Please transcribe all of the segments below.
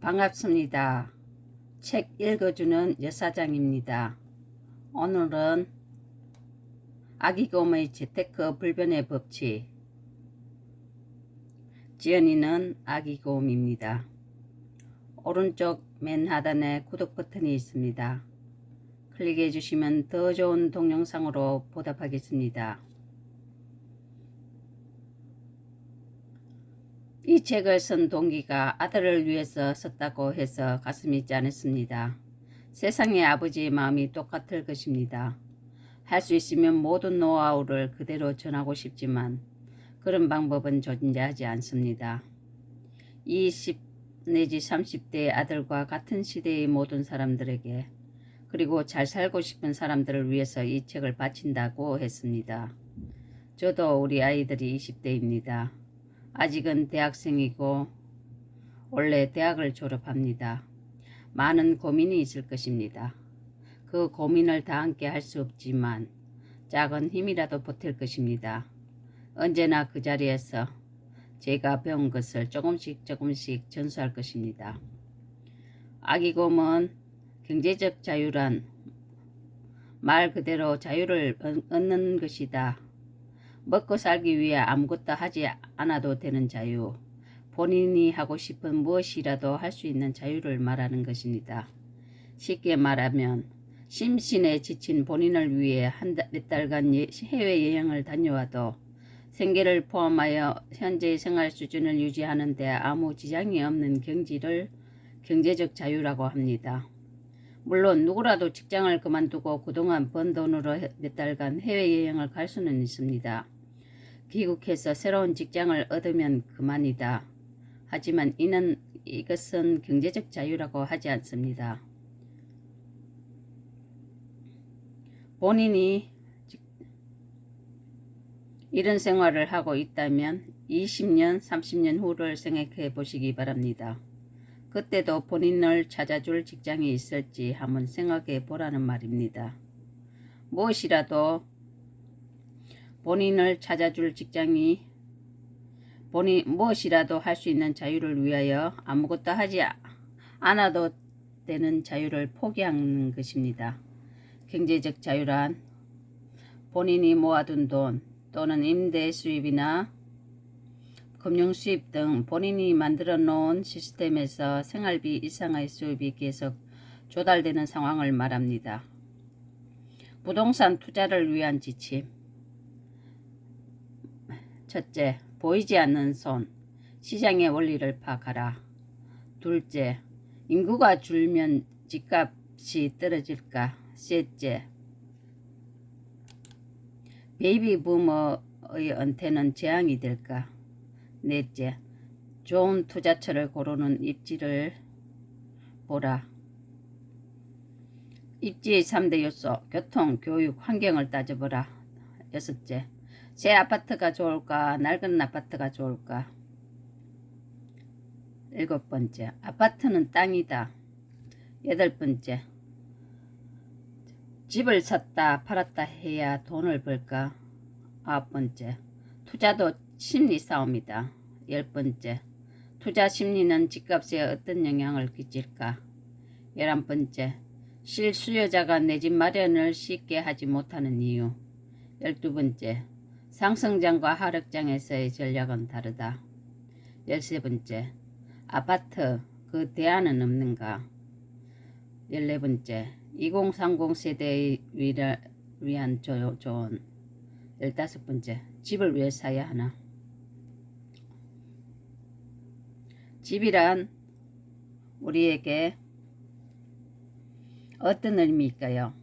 반갑습니다. 책 읽어주는 여사장입니다. 오늘은 아기곰의 재테크 불변의 법칙 지연이는 아기곰입니다. 오른쪽 맨 하단에 구독 버튼이 있습니다. 클릭해 주시면 더 좋은 동영상으로 보답하겠습니다. 이 책을 쓴 동기가 아들을 위해서 썼다고 해서 가슴이 짠했습니다. 세상의 아버지의 마음이 똑같을 것입니다. 할 수 있으면 모든 노하우를 그대로 전하고 싶지만 그런 방법은 존재하지 않습니다. 20 내지 30대의 아들과 같은 시대의 모든 사람들에게 그리고 잘 살고 싶은 사람들을 위해서 이 책을 바친다고 했습니다. 저도 우리 아이들이 20대입니다. 아직은 대학생이고 원래 대학을 졸업합니다. 많은 고민이 있을 것입니다. 그 고민을 다 함께 할 수 없지만 작은 힘이라도 보탤 것입니다. 언제나 그 자리에서 제가 배운 것을 조금씩 조금씩 전수할 것입니다. 아기곰은 경제적 자유란 말 그대로 자유를 얻는 것이다. 먹고 살기 위해 아무것도 하지 않아도 되는 자유. 본인이 하고 싶은 무엇이라도 할 수 있는 자유를 말하는 것입니다. 쉽게 말하면 심신에 지친 본인을 위해 한몇 달간 해외 여행을 다녀와도 생계를 포함하여 현재의 생활 수준을 유지하는 데 아무 지장이 없는 경지를 경제적 자유라고 합니다. 물론 누구라도 직장을 그만두고 그동안 번 돈으로 몇 달간 해외여행을 갈 수는 있습니다. 귀국해서 새로운 직장을 얻으면 그만이다. 하지만 이는 이것은 경제적 자유라고 하지 않습니다. 본인이 이런 생활을 하고 있다면 20년, 30년 후를 생각해 보시기 바랍니다. 그때도 본인을 찾아줄 직장이 있을지 한번 생각해 보라는 말입니다. 무엇이라도 본인을 찾아줄 직장이 본인 무엇이라도 할 수 있는 자유를 위하여 아무것도 하지 않아도 되는 자유를 포기하는 것입니다. 경제적 자유란 본인이 모아둔 돈 또는 임대 수입이나 금융 수입 등 본인이 만들어 놓은 시스템에서 생활비 이상의 수입이 계속 조달되는 상황을 말합니다. 부동산 투자를 위한 지침 첫째, 보이지 않는 손, 시장의 원리를 파악하라. 둘째, 인구가 줄면 집값이 떨어질까? 셋째, 베이비 부머의 은퇴는 재앙이 될까? 넷째, 좋은 투자처를 고르는 입지를 보라. 입지의 3대 요소, 교통, 교육, 환경을 따져보라. 여섯째, 새 아파트가 좋을까? 낡은 아파트가 좋을까? 일곱 번째, 아파트는 땅이다. 여덟 번째, 집을 샀다 팔았다 해야 돈을 벌까? 아홉 번째, 투자도 심리 싸움이다. 열 번째, 투자 심리는 집값에 어떤 영향을 끼칠까? 열한 번째, 실수요자가 내 집 마련을 쉽게 하지 못하는 이유. 열두 번째, 상승장과 하락장에서의 전략은 다르다. 열세 번째, 아파트 그 대안은 없는가? 열네 번째, 2030 세대의 위한 조언. 열다섯 번째, 집을 왜 사야 하나? 집이란 우리에게 어떤 의미일까요?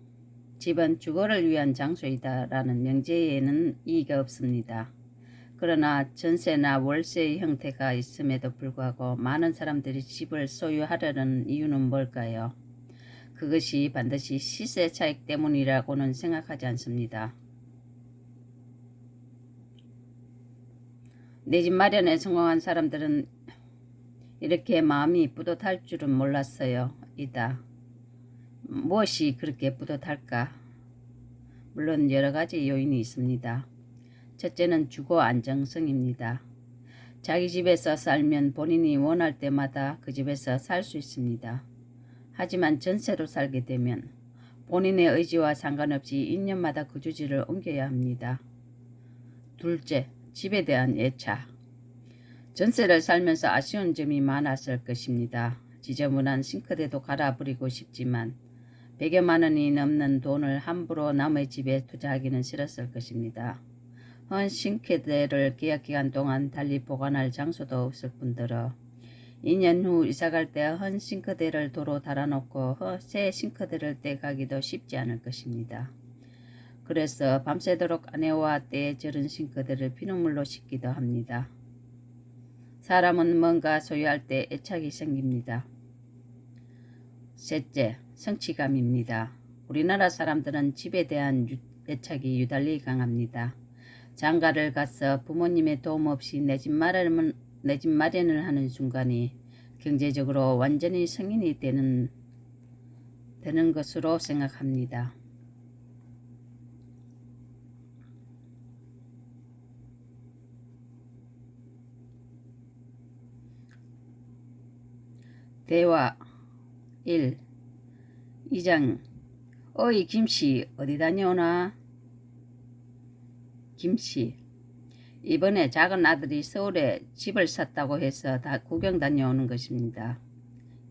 집은 주거를 위한 장소이다라는 명제에는 이의가 없습니다. 그러나 전세나 월세의 형태가 있음에도 불구하고 많은 사람들이 집을 소유하려는 이유는 뭘까요? 그것이 반드시 시세 차익 때문이라고는 생각하지 않습니다. 내 집 마련에 성공한 사람들은 이렇게 마음이 뿌듯할 줄은 몰랐어요. 이다. 무엇이 그렇게 뿌듯할까? 물론 여러 가지 요인이 있습니다. 첫째는 주거 안정성입니다. 자기 집에서 살면 본인이 원할 때마다 그 집에서 살 수 있습니다. 하지만 전세로 살게 되면 본인의 의지와 상관없이 2년마다 그 주지를 옮겨야 합니다. 둘째, 집에 대한 예차. 전세를 살면서 아쉬운 점이 많았을 것입니다. 지저분한 싱크대도 갈아버리고 싶지만 100여만 원이 넘는 돈을 함부로 남의 집에 투자하기는 싫었을 것입니다. 헌 싱크대를 계약기간 동안 달리 보관할 장소도 없을 뿐더러 2년 후 이사갈 때 헌 싱크대를 도로 달아놓고 허- 새 싱크대를 떼가기도 쉽지 않을 것입니다. 그래서 밤새도록 아내와 때에 저른 싱크대를 피눈물로 씻기도 합니다. 사람은 뭔가 소유할 때 애착이 생깁니다. 셋째, 성취감입니다. 우리나라 사람들은 집에 대한 유- 애착이 유달리 강합니다. 장가를 가서 부모님의 도움 없이 내 집 마련을, 내 집 마련을 하는 순간이 경제적으로 완전히 성인이 되는, 되는 것으로 생각합니다. 대화 1. 이장 어이 김씨 어디 다녀오나? 김씨 이번에 작은 아들이 서울에 집을 샀다고 해서 다 구경 다녀오는 것입니다.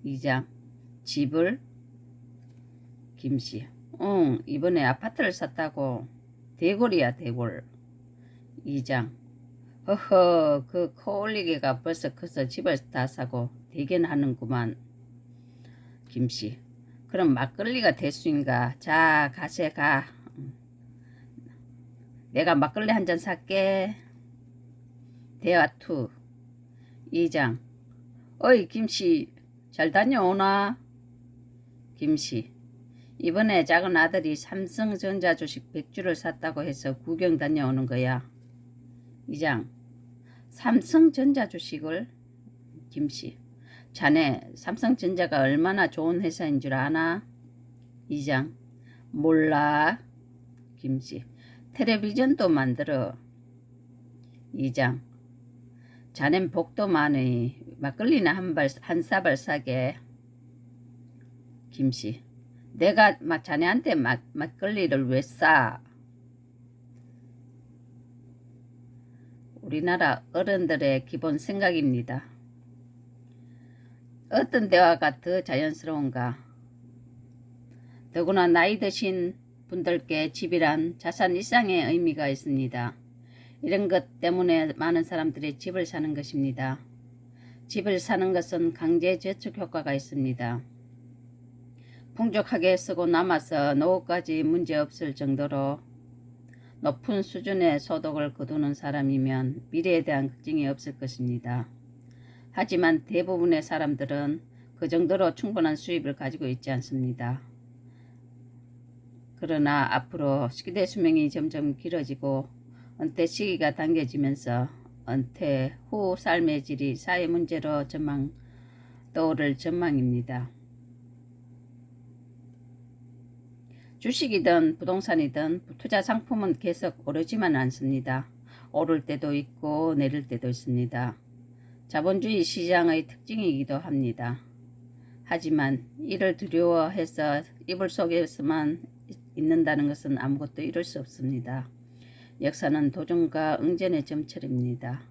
이장 집을 김씨 응 이번에 아파트를 샀다고 대골이야 대골 이장 허허 그 코 올리개가 벌써 커서 집을 다 사고 대견하는구만 김씨. 그럼 막걸리가 대수인가 자 가세 가. 내가 막걸리 한 잔 살게. 대화 투. 이장. 어이 김씨. 잘 다녀오나? 김씨. 이번에 작은 아들이 삼성전자 주식 100주를 샀다고 해서 구경 다녀오는 거야. 이장. 삼성전자 주식을? 김씨 자네 삼성전자가 얼마나 좋은 회사인 줄 아나? 이장. 몰라 김씨. 텔레비전도 만들어. 이장. 자넨 복도 많으니 막걸리나 한 발 한 사발 사게. 김씨. 내가 막 자네한테 막, 막걸리를 왜 싸? 우리나라 어른들의 기본 생각입니다. 어떤 대화가 더 자연스러운가? 더구나 나이 드신 분들께 집이란 자산 이상의 의미가 있습니다. 이런 것 때문에 많은 사람들이 집을 사는 것입니다. 집을 사는 것은 강제 저축 효과가 있습니다. 풍족하게 쓰고 남아서 노후까지 문제 없을 정도로 높은 수준의 소득을 거두는 사람이면 미래에 대한 걱정이 없을 것입니다. 하지만 대부분의 사람들은 그 정도로 충분한 수입을 가지고 있지 않습니다. 그러나 앞으로 시대 수명이 점점 길어지고 은퇴 시기가 당겨지면서 은퇴 후 삶의 질이 사회 문제로 전망 떠오를 전망입니다. 주식이든 부동산이든 투자 상품은 계속 오르지만 않습니다. 오를 때도 있고 내릴 때도 있습니다. 자본주의 시장의 특징이기도 합니다. 하지만 이를 두려워해서 이불 속에서만 있는다는 것은 아무것도 이룰 수 없습니다. 역사는 도전과 응전의 점철입니다.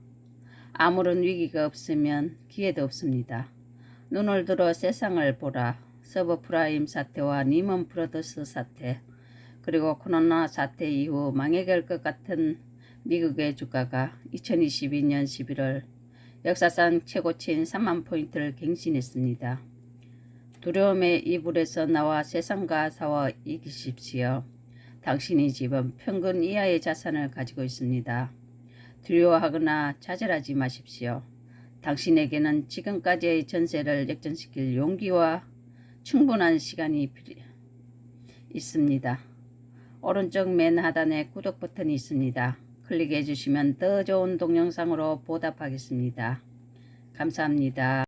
아무런 위기가 없으면 기회도 없습니다. 눈을 들어 세상을 보라. 서브프라임 사태와 니먼 브러더스 사태, 그리고 코로나 사태 이후 망해갈 것 같은 미국의 주가가 2022년 11월 역사상 최고치인 3만 포인트를 갱신했습니다. 두려움의 이불에서 나와 세상과 싸워 이기십시오. 당신의 집은 평균 이하의 자산을 가지고 있습니다. 두려워하거나 좌절하지 마십시오. 당신에게는 지금까지의 전세를 역전시킬 용기와 충분한 시간이 필요 있습니다. 오른쪽 맨 하단에 구독 버튼이 있습니다. 클릭해 주시면 더 좋은 동영상으로 보답하겠습니다. 감사합니다.